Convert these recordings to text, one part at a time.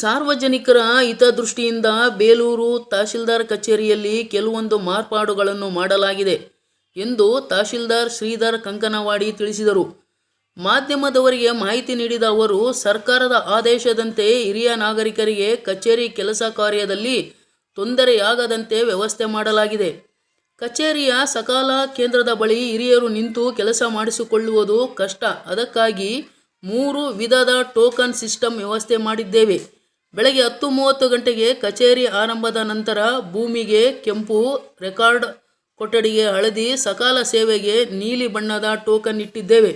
ಸಾರ್ವಜನಿಕರ ಹಿತದೃಷ್ಟಿಯಿಂದ ಬೇಲೂರು ತಹಶೀಲ್ದಾರ್ ಕಚೇರಿಯಲ್ಲಿ ಕೆಲವೊಂದು ಮಾರ್ಪಾಡುಗಳನ್ನು ಮಾಡಲಾಗಿದೆ ಎಂದು ತಹಶೀಲ್ದಾರ್ ಶ್ರೀಧರ್ ಕಂಕನವಾಡಿ ತಿಳಿಸಿದರು. ಮಾಧ್ಯಮದವರಿಗೆ ಮಾಹಿತಿ ನೀಡಿದ ಅವರು, ಸರ್ಕಾರದ ಆದೇಶದಂತೆ ಹಿರಿಯ ನಾಗರಿಕರಿಗೆ ಕಚೇರಿ ಕೆಲಸ ಕಾರ್ಯದಲ್ಲಿ ತೊಂದರೆಯಾಗದಂತೆ ವ್ಯವಸ್ಥೆ ಮಾಡಲಾಗಿದೆ. ಕಚೇರಿಯ ಸಕಾಲ ಕೇಂದ್ರದ ಬಳಿ ಹಿರಿಯರು ನಿಂತು ಕೆಲಸ ಮಾಡಿಸಿಕೊಳ್ಳುವುದು ಕಷ್ಟ. ಅದಕ್ಕಾಗಿ ಮೂರು ವಿಧದ ಟೋಕನ್ ಸಿಸ್ಟಮ್ ವ್ಯವಸ್ಥೆ ಮಾಡಿದ್ದೇವೆ. ಬೆಳಗ್ಗೆ ಹತ್ತು ಮೂವತ್ತು ಗಂಟೆಗೆ ಕಚೇರಿ ಆರಂಭದ ನಂತರ ಭೂಮಿಗೆ ಕೆಂಪು ರೆಕಾರ್ಡ್ ಕೊಠಡಿಗೆ ಹಳದಿ ಸಕಾಲ ಸೇವೆಗೆ ನೀಲಿ ಬಣ್ಣದ ಟೋಕನ್ ಇಟ್ಟಿದ್ದೇವೆ.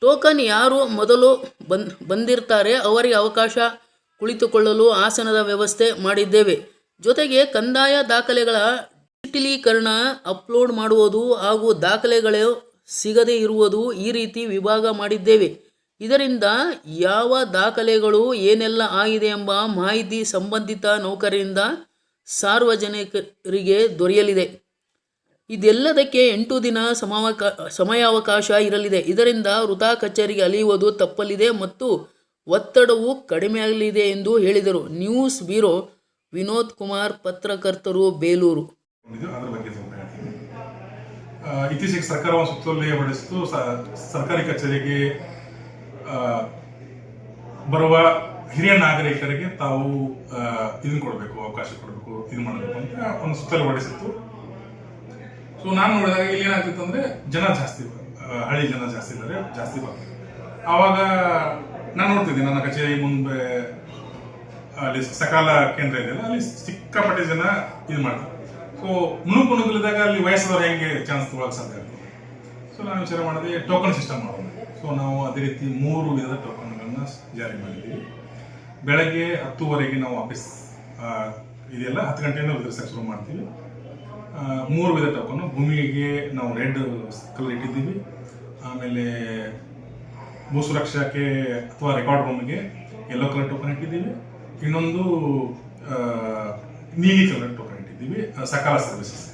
ಟೋಕನ್ ಯಾರು ಮೊದಲು ಬಂದ್, ಬಂದಿರ್ತಾರೆ ಅವರಿಗೆ ಅವಕಾಶ ಕುಳಿತುಕೊಳ್ಳಲು ಆಸನದ ವ್ಯವಸ್ಥೆ ಮಾಡಿದ್ದೇವೆ. ಜೊತೆಗೆ ಕಂದಾಯ ದಾಖಲೆಗಳ ಡಿಜಿಟಲೀಕರಣ ಅಪ್ಲೋಡ್ ಮಾಡುವುದು ಹಾಗೂ ದಾಖಲೆಗಳು ಸಿಗದೇ ಇರುವುದು ಈ ರೀತಿ ವಿಭಾಗ ಮಾಡಿದ್ದೇವೆ. ಇದರಿಂದ ಯಾವ ದಾಖಲೆಗಳು ಏನೆಲ್ಲ ಆಗಿದೆ ಎಂಬ ಮಾಹಿತಿ ಸಂಬಂಧಿತ ನೌಕರರಿಂದ ಸಾರ್ವಜನಿಕರಿಗೆ ದೊರೆಯಲಿದೆ. ಇದೆಲ್ಲದಕ್ಕೆ ಎಂಟು ದಿನ ಸಮವಕ, ಸಮಯಾವಕಾಶ ಇರಲಿದೆ. ಇದರಿಂದ ವೃಥಾ ಕಚೇರಿಗೆ ಅಲಿಯುವುದು ತಪ್ಪಲಿದೆ ಮತ್ತು ಒತ್ತಡವು ಕಡಿಮೆಯಾಗಲಿದೆ ಎಂದು ಹೇಳಿದರು. ನ್ಯೂಸ್ ಬ್ಯೂರೋ ವಿನೋದ್ ಕುಮಾರ್, ಪತ್ರಕರ್ತರು, ಬೇಲೂರು. ಇತ್ತೀಚೆಗೆ ಸರ್ಕಾರ ಸುತ್ತೋಲೆ ಹೊರಡಿಸಿತು ಸರ್ಕಾರಿ ಕಚೇರಿಗೆ ಬರುವ ಹಿರಿಯ ನಾಗರಿಕರಿಗೆ ತಾವು ಇದನ್ನ ಕೊಡಬೇಕು, ಅವಕಾಶ ಕೊಡಬೇಕು, ಇದು ಮಾಡಬೇಕು ಅಂತ ಒಂದು ಸುತ್ತೋಲೆ ಹೊಡಿಸಿತ್ತು ಸೊ ನಾನು ನೋಡಿದಾಗ ಇಲ್ಲಿ ಏನಾಗ್ತಿತ್ತು ಅಂದ್ರೆ ಜನ ಜಾಸ್ತಿ ಹಳ್ಳಿ ಜನ ಜಾಸ್ತಿ ಇದ್ದಾರೆ, ಜಾಸ್ತಿ ಬರ್ತಾರೆ ಆವಾಗ ನಾನು ನೋಡ್ತಿದ್ದೆ, ನನ್ನ ಕಚೇರಿ ಮುಂದೆ ಅಲ್ಲಿ ಸಕಾಲ ಕೇಂದ್ರ ಇದೆಯಲ್ಲ ಅಲ್ಲಿ ಸಿಕ್ಕಾಪಟ್ಟೆ ಜನ ಇದು ಮಾಡ್ತಾರೆ. ಸೊ ಮುಣುಕು ಮುಣುಕಲಿದಾಗ ಅಲ್ಲಿ ವಯಸ್ಸಾದವ್ರು ಹೆಂಗೆ ಚಾನ್ಸ್ ತಗೊಳಕ್ ಸಾಧ್ಯ ಆಗ್ತದೆ ಸೊ ನಾನು ವಿಚಾರ ಮಾಡಿದೆ ಟೋಕನ್ ಸಿಸ್ಟಮ್ ಮಾಡೋಣ ಸೊ ನಾವು ಅದೇ ರೀತಿ ಮೂರು ವಿಧದ ಟೋಕನ್ಗಳನ್ನ ಜಾರಿ ಮಾಡಿದ್ದೀವಿ. ಬೆಳಗ್ಗೆ ಹತ್ತುವರೆಗೆ ನಾವು ಆಫೀಸ್ ಇದೆಲ್ಲ ಹತ್ತು ಗಂಟೆಯಿಂದ ವಿತರಿಸಕ್ಕೆ ಶುರು ಮಾಡ್ತೀವಿ. ಮೂರು ವಿಧ ಟೋಕನ್ ಭೂಮಿಗೆ ನಾವು ರೆಡ್ ಕಲರ್ ಇಟ್ಟಿದ್ದೀವಿ. ಆಮೇಲೆ ಭೂ ಸುರಕ್ಷಾಕ್ಕೆ ಅಥವಾ ರೆಕಾರ್ಡ್ ರೂಮ್ಗೆ ಯೆಲ್ಲೋ ಕಲರ್ ಟೋಕನ್ ಇಟ್ಟಿದ್ದೀವಿ. ಇನ್ನೊಂದು ನೀಲಿ ಕಲರ್ ಟೋಕನ್ ಇಟ್ಟಿದ್ದೀವಿ ಸಕಾಲ ಸರ್ವಿಸಸ್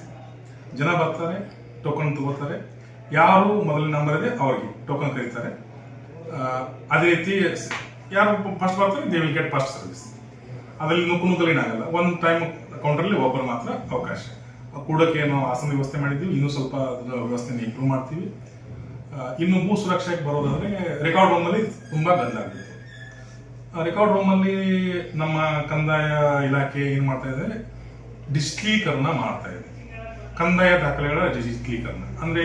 ಜನ ಬರ್ತಾರೆ, ಟೋಕನ್ ತಗೋತಾರೆ. ಯಾರು ಮೊದಲ ನಂಬರ್ ಇದೆ ಅವ್ರಿಗೆ ಟೋಕನ್ ಕರೀತಾರೆ. ಅದೇ ರೀತಿ ಯಾರು ಫಸ್ಟ್ ಬರ್ತಾರೆ they will get first service ಅದರಲ್ಲಿ ನುಕ್ಕು ನುಗ್ಗಲೇನಾಗಲ್ಲ ಒಂದು ಟೈಮ್ ಕೌಂಟರಲ್ಲಿ ಒಬ್ಬರು ಮಾತ್ರ ಅವಕಾಶ. ಕೂಡಕ್ಕೆ ನಾವು ಆಸನ ವ್ಯವಸ್ಥೆ ಮಾಡಿದ್ದೀವಿ. ಇನ್ನೂ ಸ್ವಲ್ಪ ಅದರ ವ್ಯವಸ್ಥೆನ ಇಂಪ್ರೂವ್ ಮಾಡ್ತೀವಿ. ಇನ್ನು ಭೂ ಸುರಕ್ಷೆಗೆ ಬರೋದಾದರೆ ರೆಕಾರ್ಡ್ ರೂಮಲ್ಲಿ ತುಂಬಾ ಗದ್ದಲಾಗಿದೆ ರೆಕಾರ್ಡ್ ರೂಮಲ್ಲಿ ನಮ್ಮ ಕಂದಾಯ ಇಲಾಖೆ ಏನು ಮಾಡ್ತಾ ಇದೆ? ಡಿಜಿಟಲೀಕರಣ ಮಾಡ್ತಾ ಇದೆ. ಕಂದಾಯ ದಾಖಲೆಗಳ ಡಿಜಿಟಲೀಕರಣ. ಅಂದ್ರೆ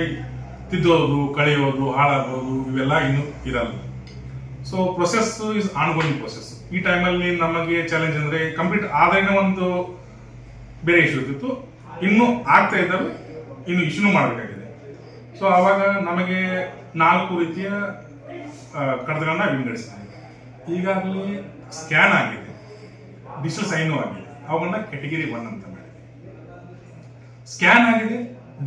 ತಿದ್ದೋದು, ಕಳೆಯೋದು, ಹಾಳಾಗೋದು ಇವೆಲ್ಲ ಇನ್ನು ಇರಲ್ಲ. So process is ongoing process ಈ ಟೈಮಲ್ಲಿ ನಮಗೆ ಚಾಲೆಂಜ್ ಅಂದ್ರೆ ಕಂಪ್ಲೀಟ್ ಆದಾಯನ ಒಂದು ಬೇರೆ ಇಶ್ಯೂ ಇರ್ತಿತ್ತು ಇನ್ನು ಆಗ್ತಾ ಇದ್ದಾವೆ, ಇನ್ನು ಇಶ್ಯೂನು ಮಾಡಬೇಕಾಗಿದೆ. ಸೊ ಆವಾಗ ನಮಗೆ ನಾಲ್ಕು ರೀತಿಯ ಕಡತಗಳನ್ನ ವಿಂಗಡಿಸಿದ್ದೀವಿ ಈಗಾಗಲೇ ಸ್ಕ್ಯಾನ್ ಆಗಿದೆ. ಡಿಜಿಟಲ್ ಸೈನು ಆಗಿದೆ. ಅವುಗಳನ್ನ ಕೆಟಗಿರಿ ಒನ್ ಅಂತ ಮಾಡಿದೆ ಸ್ಕ್ಯಾನ್ ಆಗಿದೆ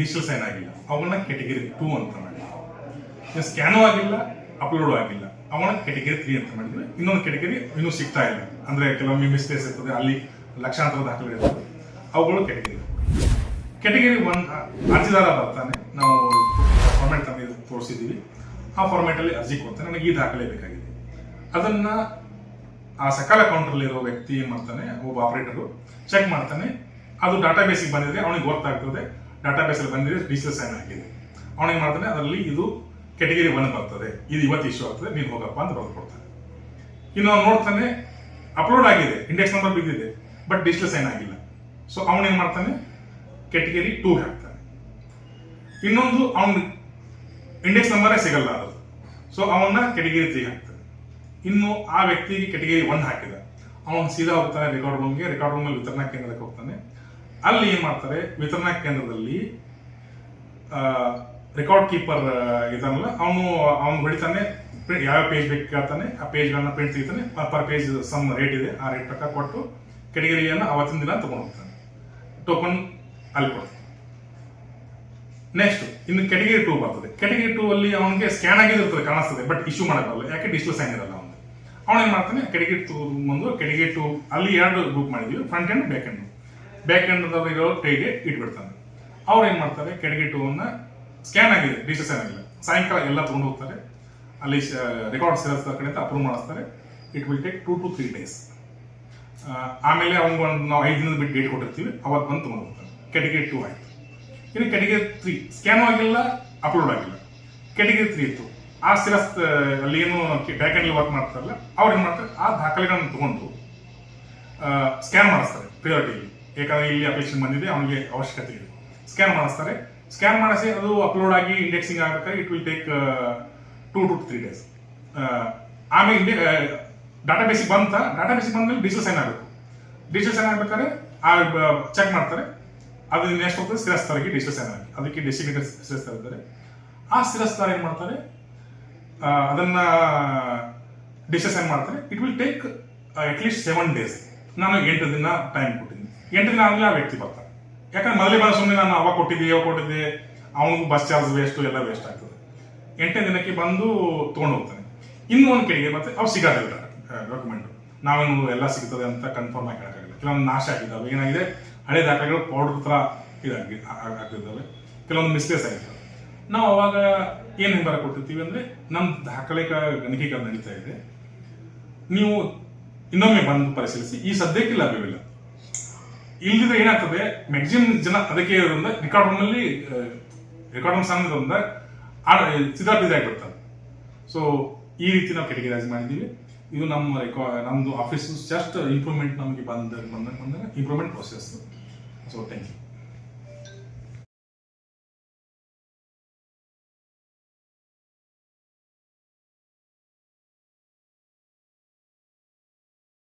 ಡಿಜಿಟಲ್ ಸೈನ್ ಆಗಿಲ್ಲ. ಅವುಗಳನ್ನ ಕೆಟಗರಿ ಟೂ ಅಂತ ಮಾಡಿದ್ವಿ ಸ್ಕ್ಯಾನು ಆಗಿಲ್ಲ ಅಪ್ಲೋಡ್ ಆಗಿಲ್ಲ. ಅವನ ಕೆಟಗರಿ ತ್ರೀ ಅಂತ ಮಾಡಿದ್ವಿ ಇನ್ನೊಂದು ಕೆಟಗರಿ ಇನ್ನೂ ಸಿಗ್ತಾ ಇಲ್ಲ. ಅಂದ್ರೆ ಕೆಲವೊಮ್ಮೆ ಮಿಸ್ಟೇಕ್ಸ್ ಇರ್ತದೆ, ಅಲ್ಲಿ ಲಕ್ಷಾಂತರ ದಾಖಲೆ ಇರ್ತದೆ ಅವುಗಳು ಕೆಟಗಿರಿ ಕೆಟಗರಿ ಒನ್ ಅರ್ಜಿದಾರ ಬರ್ತಾನೆ. ನಾವು ಫಾರ್ಮೆಟ್ ತಂದು ತೋರಿಸಿದ್ದೀವಿ ಆ ಫಾರ್ಮೆಟಲ್ಲಿ ಅರ್ಜಿ ಕೊಡ್ತಾನೆ. ನನಗೆ ಈ ದಾಖಲೆ ಬೇಕಾಗಿದೆ. ಅದನ್ನ ಆ ಸಕಾಲ ಕೌಂಟರ್ ಇರೋ ವ್ಯಕ್ತಿ ಏನ್ ಮಾಡ್ತಾನೆ, ಒಬ್ಬ ಆಪರೇಟರ್ ಚೆಕ್ ಮಾಡ್ತಾನೆ. ಅದು ಡಾಟಾ ಬೇಸಿಗೆ ಬಂದಿದೆ ಅವನಿಗೆ ಗೊತ್ತಾಗ್ತದೆ. ಡಾಟಾ ಬೇಸಲ್ಲಿ ಬಂದಿದೆ ಡಿಜಿಟಲ್ ಸೈನ್ ಆಗಿದೆ ಏನು ಮಾಡ್ತಾನೆ, ಅದರಲ್ಲಿ ಇದು ಕೆಟಗರಿ ಒನ್ ಬರ್ತದೆ. ಇದು ಇವತ್ತು ಇಶ್ಯೂ ಆಗ್ತದೆ, ನೀನು ಹೋಗಪ್ಪ ಅಂತ ಬರೆದು ಕೊಡ್ತಾನೆ ಇನ್ನು ಅವ್ನು ನೋಡ್ತಾನೆ ಅಪ್ಲೋಡ್ ಆಗಿದೆ ಇಂಡೆಕ್ಸ್ ನಂಬರ್ ಬಿದ್ದಿದೆ ಬಟ್ ಡಿಜಿಟಲ್ ಸೈನ್ ಆಗಿಲ್ಲ. ಸೊ ಅವನೇನ್ ಮಾಡ್ತಾನೆ ಕೆಟಗರಿ ಟೂ ಹಾಕ್ತಾನೆ. ಇನ್ನೊಂದು ಅವನ್ ಇಂಡೆಕ್ಸ್ ನಂಬರೇ ಸಿಗಲ್ಲ ಅದು. ಸೊ ಅವನ್ನ ಕೆಟಗರಿ ತ್ರೀ ಹಾಕ್ತಾನೆ. ಇನ್ನು ಆ ವ್ಯಕ್ತಿಗೆ ಕೆಟಗರಿ ಒನ್ ಹಾಕಿದ. ಅವನು ಸೀದಾ ಹೋಗ್ತಾನೆ ರೆಕಾರ್ಡ್ ರೂಮ್ಗೆ ರೆಕಾರ್ಡ್ ರೂಮಲ್ಲಿ ವಿತರಣಾ ಕೇಂದ್ರಕ್ಕೆ ಹೋಗ್ತಾನೆ. ಅಲ್ಲಿ ಏನ್ ಮಾಡ್ತಾರೆ? ವಿತರಣಾ ಕೇಂದ್ರದಲ್ಲಿ ರೆಕಾರ್ಡ್ ಕೀಪರ್ ಇದನ್ನಲ್ಲ ಅವನು ಅವನು ಹೊಡಿತಾನೆ ಯಾವ ಪೇಜ್ ಬೇಕು ಕೇಳ್ತಾನೆ. ಆ ಪೇಜ್ಗಳನ್ನ ಪ್ರಿಂಟ್ ತೆಗಿತಾನೆ. ಪರ್ ಪೇಜ್ ಸಮ್ ರೇಟ್ ಇದೆ. ಆ ರೇಟ್ ಪ್ರಕಾರ ಕೊಟ್ಟು ಕೆಟಗರಿಯನ್ನು ಅವತ್ತಿನ ದಿನ ತಗೊಂಡು ಹೋಗ್ತಾನೆ. ಟೋಕನ್ ಅಲ್ಲಿ ಕೊಡ್ತಾನೆ. ನೆಕ್ಸ್ಟ್ ಇನ್ನು ಕೆಟಗರಿ ಟೂ ಬರ್ತದೆ. ಕೆಟಗರಿ ಟೂ ಅಲ್ಲಿ ಅವನಿಗೆ ಸ್ಕ್ಯಾನ್ ಆಗಿರ್ತದೆ ಕಾಣಿಸ್ತದೆ ಬಟ್ ಇಶ್ಯೂ ಮಾಡೋಕ್ಕಲ್ಲ ಯಾಕೆ ಡಿಜಿಟಲ್ ಸೈನ್ ಇರಲ್ಲ ಅವನು ಅವನು ಏನ್ ಮಾಡ್ತಾನೆ? ಕೆಟಗರಿ ಟೂ ಮುಂದೆ ಕೆಟಗರಿ ಟೂ ಅಲ್ಲಿ ಎರಡು ಗ್ರೂಪ್ ಮಾಡಿದ್ವಿ. Front hand back end back end ಇರೋ ಕೈಗೆ ಇಟ್ಬಿಡ್ತಾನೆ. ಅವ್ರು ಏನ್ ಮಾಡ್ತಾರೆ ಕೆಟಗರಿ ಟೂವನ್ನು ಸ್ಕ್ಯಾನ್ ಆಗಿದೆ. ಸೈನ್ ಆಗಿಲ್ಲ ಸಾಯಂಕಾಲ ಎಲ್ಲ ತಗೊಂಡು ಹೋಗ್ತಾರೆ. ಅಲ್ಲಿ ರೆಕಾರ್ಡ್ ಸೇರಿಸ್ತಾರೆ ಕಡೆ ಅಪ್ರೂವ್ ಮಾಡಿಸ್ತಾರೆ. It will take two to three days ಆಮೇಲೆ ಅವ್ನಿಗೆ ಒಂದು ನಾವು ಐದು ದಿನದ ಬಿಟ್ಟು ಡೇಟ್ ಕೊಟ್ಟಿರ್ತೀವಿ. ಅವಾಗ ಬಂದು ತೊಗೊಂಡು ಹೋಗ್ತಾರೆ ಕೆಟಗರಿ ಟೂ ಆಯಿತು. ಇನ್ನು ಕೆಟಗರಿ ತ್ರೀ ಸ್ಕ್ಯಾನ್ ಆಗಿಲ್ಲ ಅಪ್ಲೋಡ್ ಆಗಿಲ್ಲ. ಕೆಟಗರಿ ತ್ರೀ ಇತ್ತು. ಆ ಸಿರಸ್ ಅಲ್ಲಿ ಏನು ಬ್ಯಾಕ್ ಎಂಡ್ ವರ್ಕ್ ಮಾಡ್ತಾರಲ್ಲ ಅವ್ರು ಏನು ಮಾಡ್ತಾರೆ ಆ ದಾಖಲೆಗಳನ್ನು ತಗೊಂಡು ಸ್ಕ್ಯಾನ್ ಮಾಡಿಸ್ತಾರೆ ಪ್ರಿಯಾರಿಟಿಲಿ ಯಾಕಂದ್ರೆ ಇಲ್ಲಿ ಅಪ್ಲಿಕೇಶನ್ ಬಂದಿದೆ, ಅವನಿಗೆ ಅವಶ್ಯಕತೆ ಇದೆ. ಸ್ಕ್ಯಾನ್ ಮಾಡಿಸ್ತಾರೆ. ಸ್ಕ್ಯಾನ್ ಮಾಡಿಸಿ ಅದು ಅಪ್ಲೋಡ್ ಆಗಿ ಇಂಡೆಕ್ಸಿಂಗ್ ಆಗಬೇಕಾದ್ರೆ it will take two to three days ಆಮೇಲೆ ಡಾಟಾ ಬೇಸಿಗೆ ಬಂತ ಡಾಟಾ ಬೇಸಿಗೆ ಬಂದ್ಮೇಲೆ ಡಿಜಿಟಲ್ ಸೈನ್ ಆಗಬೇಕು. ಡಿಜಿಟಲ್ ಸೈನ್ ಆಗ್ಬೇಕಾದ್ರೆ, ಆ ಚೆಕ್ ಮಾಡ್ತಾರೆ. ಅದು ನೆಕ್ಸ್ಟ್ ಹೋಗ್ತದೆ, ಸ್ಥಿರಸ್ಥರಿಗೆ ಡಿಜಿಟಲ್ ಸೈನ್ ಆಗಿ. ಅದಕ್ಕೆ ಡೆಸಿಗ್ನೇಟರ್ ಸ್ಥಿರಸ್ಥರ ಇದ್ದಾರೆ. ಆ ಸ್ಥಿರಸ್ಥರ ಏನು ಮಾಡ್ತಾರೆ? ಅದನ್ನು ಅದನ್ನ ಡಿಜಿಟಲ್ ಸೈನ್ ಮಾಡ್ತಾರೆ. It will take at least seven days ನಾನು ಎಂಟು ದಿನ ಟೈಮ್ ಕೊಟ್ಟಿದ್ದೀನಿ. ಎಂಟು ದಿನ ಆದ್ಮೇಲೆ ಆ ವ್ಯಕ್ತಿ ಬರ್ತಾನೆ. ಯಾಕಂದ್ರೆ ಮೊದಲೇ ಬಂದ ಸುಮ್ಮನೆ ನಾನು ಅವಾಗ ಕೊಟ್ಟಿದ್ದೆ ಯಾವ ಕೊಟ್ಟಿದ್ದೆ, ಅವನಿಗೂ ಬಸ್ ಚಾರ್ಜ್ ವೇಸ್ಟು ಎಲ್ಲ ವೇಸ್ಟ್ ಆಗ್ತದೆ. ಎಂಟನೇ ದಿನಕ್ಕೆ ಬಂದು ತೊಗೊಂಡು ಹೋಗ್ತಾನೆ. ಇನ್ನೂ ಒಂದು ಕಡೆಗೆ ಮತ್ತೆ ಅವು ಸಿಗೋದಿಲ್ಲ ಡಾಕ್ಯುಮೆಂಟ್ ನಾವೇನು ಎಲ್ಲ ಸಿಗ್ತದೆ ಅಂತ ಕನ್ಫರ್ಮ್ ಆಗಿ ಹೇಳೋಕ್ಕಾಗಿಲ್ಲ. ಕೆಲವೊಂದು ನಾಶ ಆಗಿದ್ದಾವೆ, ಏನಾಗಿದೆ? ಹಳೆ ದಾಖಲೆಗಳು ಪೌಡರ್ ಥರ ಇದಾಗಿ ಆಗ್ತಿದ್ದಾವೆ. ಕೆಲವೊಂದು ಮಿಸ್ಟೇಸ್ ಆಗಿದೆ ನಾವು ಅವಾಗ ಏನು ಹಿಂಬರ ಕೊಟ್ಟಿರ್ತೀವಿ ಅಂದ್ರೆ ನಮ್ಮ ದಾಖಲೆ ಗಣಕೀಕರಣ ನಡೀತಾ ಇದೆ. ನೀವು ಇನ್ನೊಮ್ಮೆ ಬಂದು ಪರಿಶೀಲಿಸಿ, ಈ ಸದ್ಯಕ್ಕೆ ಲಭ್ಯವಿಲ್ಲ. ಇಲ್ಲದಿದ್ರೆ ಏನಾಗ್ತದೆ ಮ್ಯಾಕ್ಸಿಮಮ್ ಜನ ಅದಕ್ಕೆ ಇರೋದ್ರಿಂದ ರೆಕಾರ್ಡ್ ಅಲ್ಲಿ ರೆಕಾರ್ಡ್ ರೂಮ್ ಸಾಂಗ್ದಿಂದ ಸಿದ್ಧಾರ್ಥ ಆಗಿಬಿಡ್ತಾರೆ ಸೊ ಈ ರೀತಿ ನಾವು ಕೆಟಗರೈಸ್ ಮಾಡಿದ್ದೀವಿ. ಇದು ನಮ್ಮ ರೆಕಾ ನಮ್ಮದು ಆಫೀಸ್ ಜಸ್ಟ್ ಇಂಪ್ರೂವ್ಮೆಂಟ್ ನಮಗೆ ಬಂದ ಬಂದಾಗ ಬಂದಾಗ improvement process so thank you